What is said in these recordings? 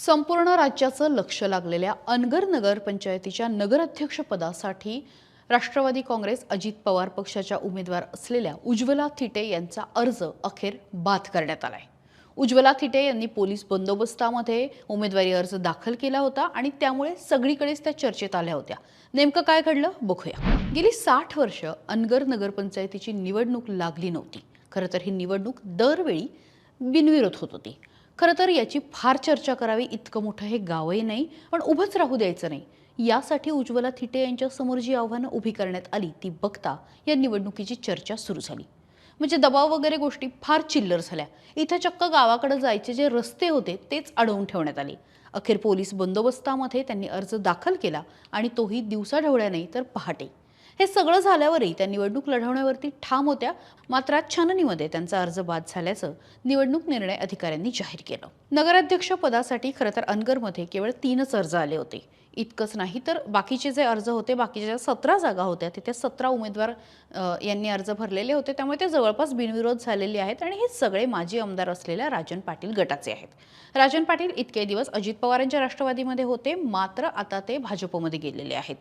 संपूर्ण राज्याचं लक्ष लागलेल्या अनगर नगर पंचायतीच्या नगराध्यक्षपदासाठी राष्ट्रवादी काँग्रेस अजित पवार पक्षाच्या उमेदवार असलेल्या उज्ज्वला थिटे यांचा अर्ज अखेर बाद करण्यात आलाय. उज्ज्वला थिटे यांनी पोलीस बंदोबस्तामध्ये उमेदवारी अर्ज दाखल केला होता आणि त्यामुळे सगळीकडेच त्या चर्चेत आल्या होत्या. नेमकं काय घडलं बघूया. गेली साठ वर्ष अनगर नगरपंचायतीची निवडणूक लागली नव्हती. खरं तर ही निवडणूक दरवेळी बिनविरोध होत होती. खरं तर याची फार चर्चा करावी इतकं मोठं हे गावही नाही पण उभंच राहू द्यायचं नाही. यासाठी उज्ज्वला थिटे यांच्या समोर जी आव्हानं उभी करण्यात आली ती बघता या निवडणुकीची चर्चा सुरू झाली. म्हणजे दबाव वगैरे गोष्टी फार चिल्लर झाल्या. इथं चक्क गावाकडे जायचे जे रस्ते होते तेच अडवून ठेवण्यात आले. अखेर पोलीस बंदोबस्तामध्ये त्यांनी अर्ज दाखल केला आणि तोही दिवसा ढवळ्या नाही तर पहाटे. हे सगळं झाल्यावरही त्या निवडणूक लढवण्यावरती ठाम होत्या. मात्र आज छाननीमध्ये त्यांचा अर्ज बाद झाल्याचं निवडणूक निर्णय अधिकाऱ्यांनी जाहीर केलं. नगराध्यक्ष पदासाठी खरं तर अनगरमध्ये केवळ तीनच अर्ज आले होते. इतकंच नाही तर बाकीचे जे अर्ज होते बाकीच्या ज्या सतरा जागा होत्या तिथे सतरा उमेदवार यांनी अर्ज भरलेले होते. त्यामुळे ते जवळपास बिनविरोध झालेले आहेत आणि हे सगळे माजी आमदार असलेल्या राजन पाटील गटाचे आहेत. राजन पाटील इतके दिवस अजित पवारांच्या राष्ट्रवादीमध्ये होते मात्र आता ते भाजपमध्ये गेलेले आहेत.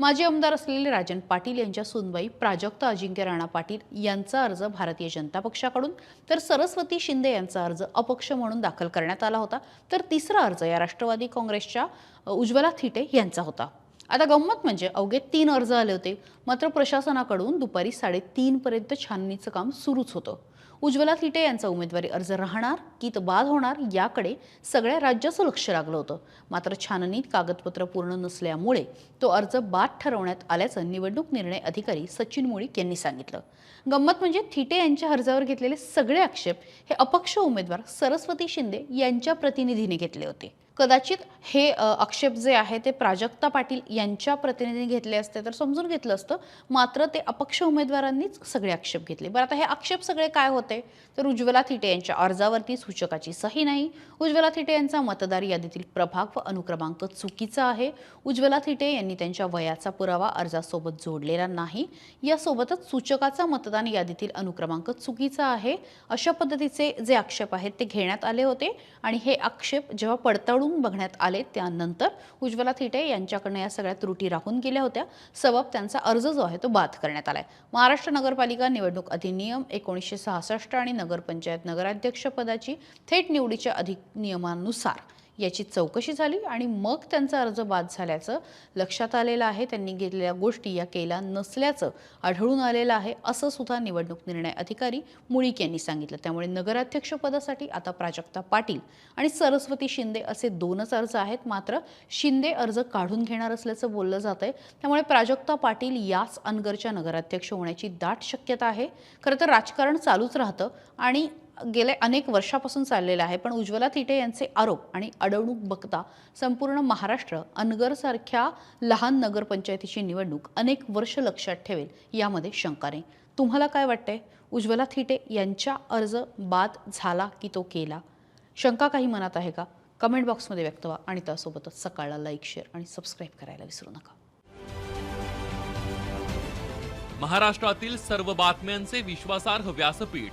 माजी आमदार असलेले राजन पाटील यांच्या सुनबाई प्राजक्त अजिंक्य राणा पाटील यांचा अर्ज भारतीय जनता पक्षाकडून तर सरस्वती शिंदे यांचा अर्ज अपक्ष म्हणून दाखल करण्यात आला होता. तर तिसरा अर्ज या राष्ट्रवादी काँग्रेसच्या उज्ज्वला थिटे यांचा होता. आता गंमत म्हणजे अवघे तीन अर्ज आले होते. मात्र प्रशासनाकडून दुपारी साडेतीनपर्यंत छाननीचं काम सुरूच होतं. उज्ज्वला थिटे यांचा उमेदवारी अर्ज राहणार की तो बाद होणार याकडे सगळ्या राज्याचं लक्ष लागलं होतं. मात्र छाननीत कागदपत्र पूर्ण नसल्यामुळे तो अर्ज बाद ठरवण्यात आल्याचं निवडणूक निर्णय अधिकारी सचिन मुळीक यांनी सांगितलं. गंमत म्हणजे थिटे यांच्या अर्जावर घेतलेले सगळे आक्षेप हे अपक्ष उमेदवार सरस्वती शिंदे यांच्या प्रतिनिधीने घेतले होते. कदाचित हे आक्षेप जे आहे ते प्राजक्ता पाटील यांच्या प्रतिनिधीने घेतले असते तर समजून घेतलं असतं. मात्र ते अपक्ष उमेदवारांनीच सगळे आक्षेप घेतले. बरं आता हे आक्षेप सगळे काय होते? तर उज्ज्वला थिटे यांच्या अर्जावरती सूचकाची सही नाही. उज्ज्वला थिटे यांचा मतदार यादीतील प्रभाग व अनुक्रमांक चुकीचा आहे. उज्ज्वला थिटे यांनी त्यांच्या वयाचा पुरावा अर्जासोबत जोडलेला नाही. यासोबतच सूचकाचा मतदान यादीतील अनुक्रमांक चुकीचा आहे. अशा पद्धतीचे जे आक्षेप आहेत ते घेण्यात आले होते आणि हे आक्षेप जेव्हा पडताळून बघण्यात आले त्यानंतर उज्ज्वला थिटे यांच्याकडनं या सगळ्या त्रुटी राहून गेल्या होत्या. सबब त्यांचा अर्ज जो आहे तो बाद करण्यात आलाय. महाराष्ट्र नगरपालिका निवडणूक अधिनियम एकोणीसशे सहासष्ट आणि नगरपंचायत नगराध्यक्षपदाची थेट निवडीच्या अधिनियमानुसार याची चौकशी झाली आणि मग त्यांचा अर्ज बाद झाल्याचं लक्षात आलेलं आहे. त्यांनी घेतलेल्या गोष्टी या केल्या नसल्याचं आढळून आलेलं आहे असं सुद्धा निवडणूक निर्णय अधिकारी मुळीक यांनी सांगितलं. त्यामुळे नगराध्यक्षपदासाठी आता प्राजक्ता पाटील आणि सरस्वती शिंदे असे दोनच अर्ज आहेत. मात्र शिंदे अर्ज काढून घेणार असल्याचं बोललं जात आहे त्यामुळे प्राजक्ता पाटील याच अनगरच्या नगराध्यक्ष होण्याची दाट शक्यता आहे. खरं तर राजकारण चालूच राहतं आणि गेल्या अनेक वर्षापासून चाललेलं आहे पण उज्ज्वला थिटे यांचे आरोप आणि अडवणूक बघता संपूर्ण महाराष्ट्र अनगरसारख्या लहान नगरपंचायतीची निवडणूक अनेक वर्ष लक्षात ठेवेल यामध्ये शंका नाही. तुम्हाला काय वाटतंय? उज्ज्वला थिटे यांच्या अर्ज बाद झाला की तो केला? शंका काही मनात आहे का? कमेंट बॉक्समध्ये व्यक्त व्हा आणि त्यासोबतच सकाळला लाईक शेअर आणि सबस्क्राईब करायला विसरू नका. महाराष्ट्रातील सर्व बातम्यांचे विश्वासार्ह व्यासपीठ